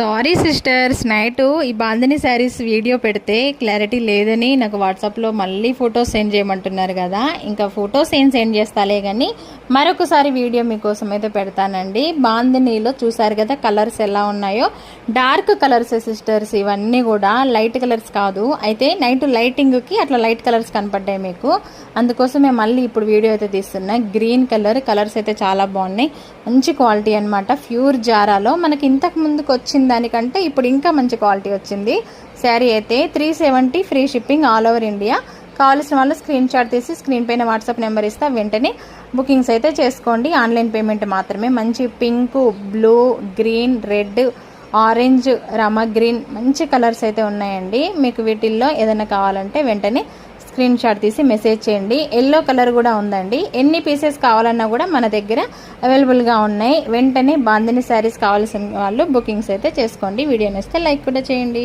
Sorry sisters night ఈ bandhani sarees video పెడితే clarity లేదని నాకు వాట్సాప్లో మళ్ళీ ఫొటోస్ సెండ్ చేయమంటున్నారు కదా. ఇంకా ఫొటోస్ ఏం సెండ్ చేస్తాలే కానీ మరొకసారి వీడియో మీకోసం అయితే పెడతానండి. బాందినీలో చూసారు కదా కలర్స్ ఎలా ఉన్నాయో? డార్క్ కలర్స్ సిస్టర్స్ ఇవన్నీ కూడా లైట్ కలర్స్ కాదు. అయితే నైట్ లైటింగ్కి అట్లా లైట్ కలర్స్ కనపడ్డాయి మీకు. అందుకోసం మేము మళ్ళీ ఇప్పుడు వీడియో అయితే తీస్తున్నా. గ్రీన్ కలర్ కలర్స్ అయితే చాలా బాగున్నాయి. మంచి క్వాలిటీ అన్నమాట. ప్యూర్ జారాలో మనకి ఇంతకు ముందుకు వచ్చింది దానికంటే ఇప్పుడు ఇంకా మంచి క్వాలిటీ వచ్చింది. శారీ అయితే three seventy free shipping all over India. కావాల్సిన వాళ్ళు స్క్రీన్ షాట్ తీసి స్క్రీన్ పైన వాట్సాప్ నెంబర్ ఇస్తా వెంటనే బుకింగ్స్ అయితే చేసుకోండి. ఆన్లైన్ పేమెంట్ మాత్రమే. మంచి pink blue green red orange Rama green మంచి కలర్స్ అయితే ఉన్నాయండి. మీకు వీటిల్లో ఏదైనా కావాలంటే వెంటనే స్క్రీన్ షాట్ తీసి మెసేజ్ చేయండి. ఎల్లో కలర్ కూడా ఉందండి. ఎన్ని పీసెస్ కావాలన్నా కూడా మన దగ్గర అవైలబుల్గా ఉన్నాయి. వెంటనే బాందిని శారీస్ కావాల్సిన వాళ్ళు బుకింగ్స్ అయితే చేసుకోండి. వీడియో నేస్తే లైక్ కూడా చేయండి.